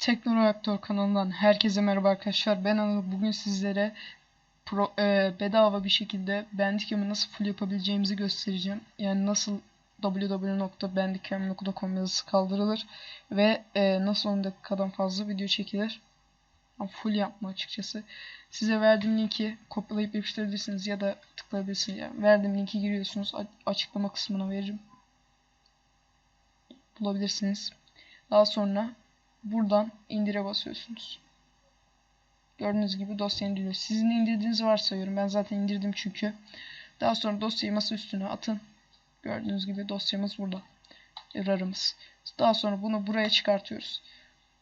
Teknoreaktör kanalından herkese merhaba arkadaşlar. Ben Anıl. Bugün sizlere pro, e, bedava bir şekilde Bandicam'ı nasıl full yapabileceğimizi göstereceğim. Yani nasıl www.bandicam.com yazısı kaldırılır ve e, nasıl 10 dakikadan fazla video çekilir. Full yapma açıkçası. Size verdiğim linki kopyalayıp yapıştırabilirsiniz ya da tıklayabilirsiniz. Yani verdiğim linki giriyorsunuz. Açıklama kısmına veririm. Bulabilirsiniz. Daha sonra buradan indire basıyorsunuz. Gördüğünüz gibi dosya indiriliyor. Sizin indirdiğinizi varsayıyorum. Ben zaten indirdim çünkü. Daha sonra dosyayı masa üstüne atın. Gördüğünüz gibi dosyamız burada. RAR'ımız. Daha sonra bunu buraya çıkartıyoruz.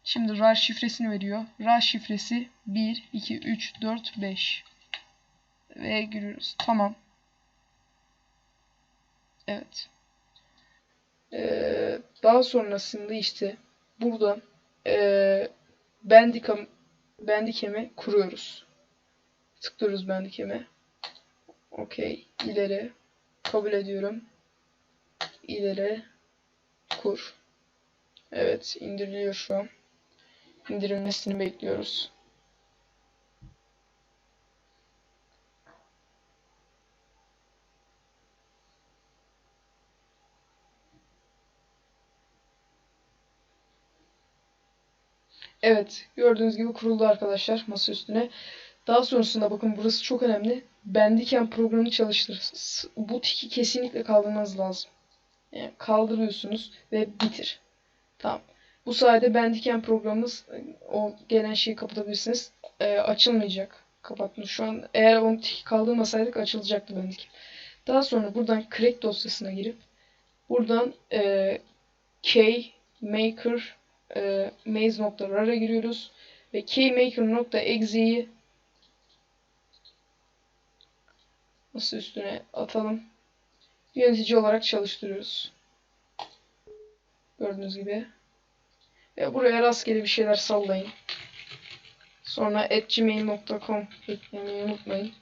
Şimdi RAR şifresini veriyor. RAR şifresi 1, 2, 3, 4, 5. Ve giriyoruz. Tamam. Evet. Ee, daha sonrasında işte buradan e, Bandicam Bandicam'i kuruyoruz. Tıklıyoruz Bandicam'e. Okey. ileri kabul ediyorum. İleri kur. Evet indiriliyor şu an. İndirilmesini bekliyoruz. Evet gördüğünüz gibi kuruldu arkadaşlar masa üstüne. Daha sonrasında bakın burası çok önemli. Bandicam programı çalıştır. Bu tiki kesinlikle kaldırmanız lazım. Yani kaldırıyorsunuz ve bitir. Tamam. Bu sayede Bandicam programımız o gelen şeyi kapatabilirsiniz. E, açılmayacak. Kapattım. Şu an eğer onu tiki kaldırmasaydık açılacaktı Bandicam. Daha sonra buradan crack dosyasına girip buradan e, K maker e, maze.rar'a giriyoruz ve keymaker.exe'yi nasıl üstüne atalım. Yönetici olarak çalıştırıyoruz. Gördüğünüz gibi. Ve buraya rastgele bir şeyler sallayın. Sonra gmail.com eklemeyi unutmayın.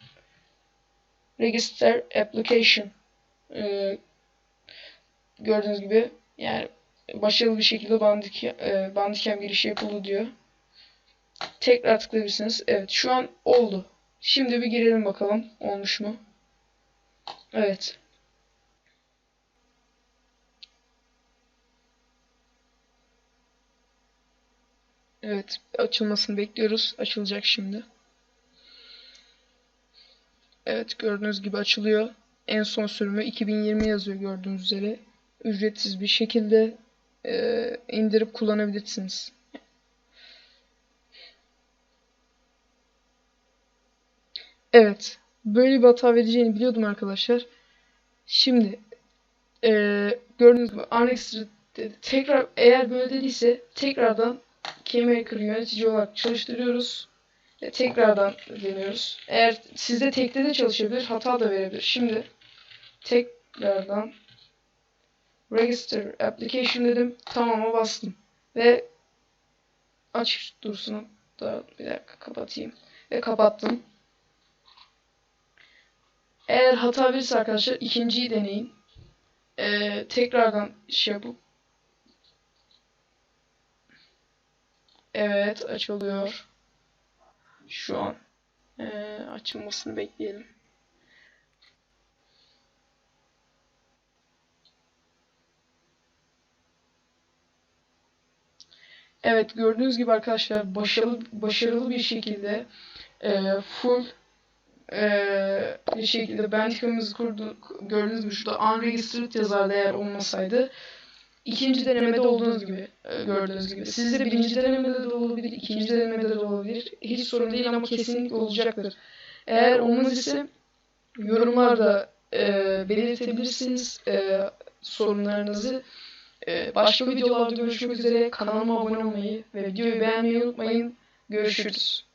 Register application. Ee, gördüğünüz gibi yani başarılı bir şekilde Bandicam, e, Bandicam girişi yapıldı diyor. Tekrar tıklayabilirsiniz. Evet şu an oldu. Şimdi bir girelim bakalım olmuş mu. Evet. Evet açılmasını bekliyoruz. Açılacak şimdi. Evet gördüğünüz gibi açılıyor. En son sürümü 2020 yazıyor gördüğünüz üzere. Ücretsiz bir şekilde e, indirip kullanabilirsiniz. Evet. Böyle bir hata vereceğini biliyordum arkadaşlar. Şimdi e, gördüğünüz gibi Unregistered tekrar eğer böyle dediyse tekrardan KeyMaker yönetici olarak çalıştırıyoruz. Ve tekrardan deniyoruz. Eğer sizde tekte de çalışabilir, hata da verebilir. Şimdi tekrardan Register Application dedim. Tamam'a bastım. Ve aç dursun. Da bir dakika kapatayım. Ve kapattım. Eğer hata verirse arkadaşlar ikinciyi deneyin. Ee, tekrardan şey yapıp Evet açılıyor. Şu an ee, açılmasını bekleyelim. Evet gördüğünüz gibi arkadaşlar başarılı başarılı bir şekilde e, full e, bir şekilde Bandicam'ımızı kurduk. Gördüğünüz gibi şurada unregistered yazardı eğer olmasaydı. İkinci denemede olduğunuz gibi e, gördüğünüz gibi. Sizde birinci denemede de olabilir, ikinci denemede de olabilir. Hiç sorun değil ama kesinlikle olacaktır. Eğer olmaz ise yorumlarda e, belirtebilirsiniz e, sorunlarınızı. Ee, başka videolarda görüşmek üzere. Kanalıma abone olmayı ve videoyu beğenmeyi unutmayın. Görüşürüz.